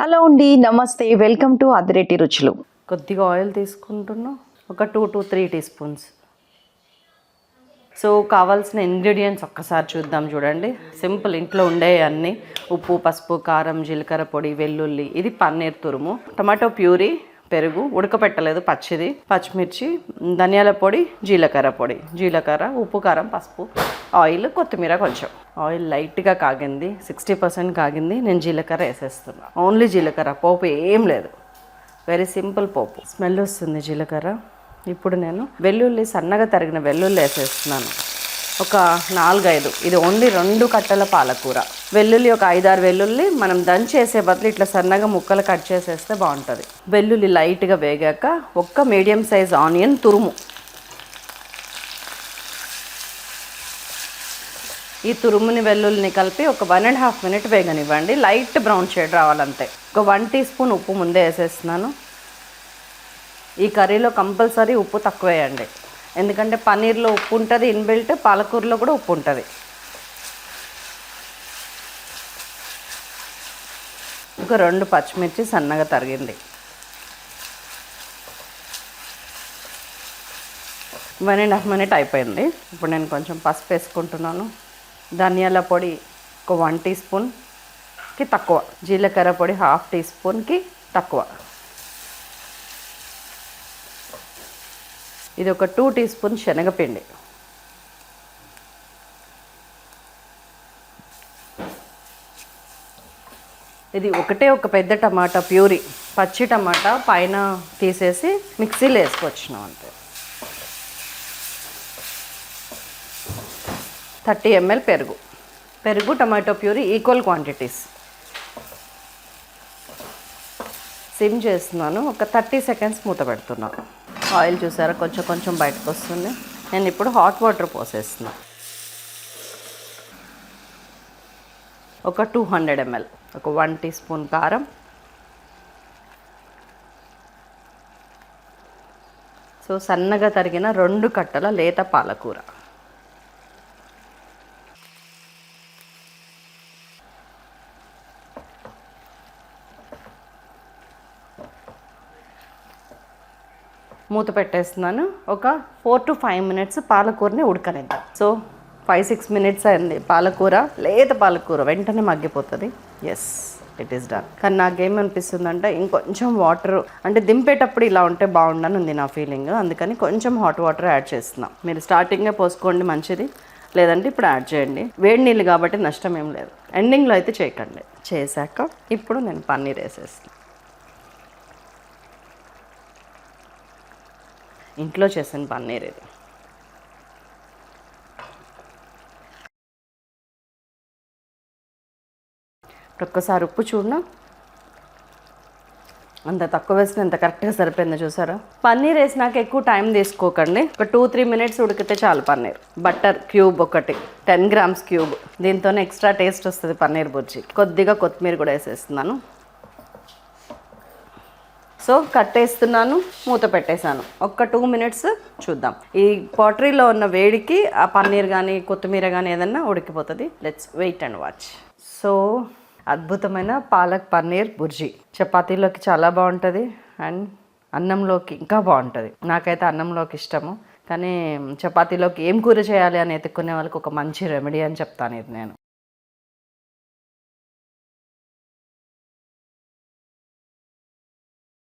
Hello అండి నమస్తే. Welcome to Adireddy రుచులు. కొద్దిగా ఆయిల్ తీసుకుంటున్నా. ఒక two to three teaspoons so కావాల్సిన ఇంగ్రీడియంట్స్ ఒక్కసారి చూద్దాం చూడండి. సింపుల్ ఇంట్లో ఉండే అన్నీ. ఉప్పు పసుపు కారం జీలకర్ర పొడి వెల్లుల్లి. ఇది పన్నీర్ తురుము. టమాటో ప్యూరీ పెరుగు ఉడకపెట్టలేదు పచ్చిది పచ్చిమిర్చి ధనియాల పొడి జీలకర్ర పొడి. జీలకర్ర ఉప్పు కారం పసుపు ఆయిల్ కొత్తిమీర కొంచెం. ఆయిల్ లైట్గా కాగింది సిక్స్టీ పర్సెంట్ కాగింది నేను జీలకర్ర వేసేస్తున్నా. ఓన్లీ జీలకర్ర పోపు ఏం లేదు. వెరీ సింపుల్ పోపు. స్మెల్ వస్తుంది జీలకర్ర. ఇప్పుడు నేను వెల్లుల్లి సన్నగా తరిగిన వెల్లుల్లి వేసేస్తున్నాను. ఒక నాలుగైదు. ఇది ఓన్లీ రెండు కట్టల పాలకూర. వెల్లుల్లి ఒక ఐదారు వెల్లుల్లి మనం దంచేసే బదులు ఇట్లా సన్నగా ముక్కలు కట్ చేసేస్తే బాగుంటుంది. వెల్లుల్లి లైట్గా వేగాక ఒక్క మీడియం సైజ్ ఆనియన్ తురుము. ఈ తురుముని వెల్లుల్లిని కలిపి ఒక వన్ అండ్ హాఫ్ మినిట్ వేగనివ్వండి. లైట్ బ్రౌన్ షేడ్ రావాలంతే. ఒక వన్ టీ స్పూన్ ఉప్పు ముందే వేసేస్తున్నాను. ఈ కర్రీలో కంపల్సరీ ఉప్పు తక్కువ వేయండి ఎందుకంటే పన్నీర్లో ఉప్పు ఉంటుంది ఇన్బిల్ట్ పాలకూరలో కూడా ఉప్పు ఉంటుంది. ఒక రెండు పచ్చిమిర్చి సన్నగా తరిగింది. వన్ అండ్ హాఫ్ మినిట్ అయిపోయింది. ఇప్పుడు నేను కొంచెం పసుపు వేసుకుంటున్నాను. ధనియాల పొడి ఒక వన్ టీ స్పూన్కి తక్కువ. జీలకర్ర పొడి హాఫ్ టీ స్పూన్కి తక్కువ. ఇది ఒక టూ టీ స్పూన్ శనగపిండి. ఇది ఒకటే ఒక పెద్ద టమాటా ప్యూరీ. పచ్చి టమాటా పైన తీసేసి మిక్సీలో వేసుకొచ్చినాం అంతే. థర్టీ ఎంఎల్ పెరుగు. పెరుగు tomato puree equal quantities. Sim చేస్తున్నాను. ఒక థర్టీ సెకండ్స్ మూత పెడుతున్నాను. ఆయిల్ చూసారా? కొంచెం కొంచెం బయటకు వస్తుంది. నేను ఇప్పుడు హాట్ వాటర్ పోసేస్తున్నా. ఒక టూ హండ్రెడ్ ఎంఎల్ ఒక వన్ టీ స్పూన్ కారం. సో సన్నగా తరిగిన రెండు కట్టల లేత పాలకూర. మూత పెట్టేస్తున్నాను. ఒక ఫోర్ టు ఫైవ్ మినిట్స్ పాలకూరని ఉడకనిద్దాం. సో ఫైవ్ సిక్స్ మినిట్స్ అయింది పాలకూర. లేత పాలకూర వెంటనే మగ్గిపోతుంది. ఎస్ ఇట్ ఈస్ డన్ కానీ నాకేమనిపిస్తుందంటే ఇంకొంచెం వాటర్ అంటే దింపేటప్పుడు ఇలా ఉంటే బాగుండని ఉంది నా ఫీలింగ్ అందుకని కొంచెం హాట్ వాటర్ యాడ్ చేస్తున్నాం. మీరు స్టార్టింగే పోసుకోండి మంచిది. లేదంటే ఇప్పుడు యాడ్ చేయండి. వేడి నీళ్ళు కాబట్టి నష్టం ఏం లేదు. ఎండింగ్లో అయితే చేయకండి. చేశాక ఇప్పుడు నేను పన్నీర్ వేసేస్తాను ఇంట్లో చేసిన పన్నీర్ ఇది. ఒక్కసారి ఉప్పు చూడనా? అంత తక్కువ వేసిన ఎంత కరెక్ట్గా సరిపోయిందో చూసారా? పన్నీర్ వేసినాక ఎక్కువ టైం తీసుకోకండి. ఒక టూ త్రీ మినిట్స్ ఉడికితే చాలు పన్నీర్. బటర్ క్యూబ్ ఒకటి టెన్ గ్రామ్స్ క్యూబ్. దీంతోనే ఎక్స్ట్రా టేస్ట్ వస్తుంది పన్నీర్ బుజ్జి. కొద్దిగా కొత్తిమీర కూడా వేసేస్తున్నాను. సో కట్టేస్తున్నాను మూత పెట్టేశాను. ఒక్క టూ మినిట్స్ చూద్దాం. ఈ పాటరీలో ఉన్న వేడికి ఆ పన్నీర్ కానీ కొత్తిమీర కానీ ఏదన్నా ఉడికిపోతుంది. Let's wait and watch so అద్భుతమైన పాలక్ పన్నీర్ బుర్జీ. చపాతీలోకి చాలా బాగుంటుంది అండ్ అన్నంలోకి ఇంకా బాగుంటుంది. నాకైతే అన్నంలోకి ఇష్టము. కానీ చపాతీలోకి ఏం కూర చేయాలి అని ఎత్తుక్కునే వాళ్ళకి ఒక మంచి రెమెడీ అని చెప్తాను ఇది నేను.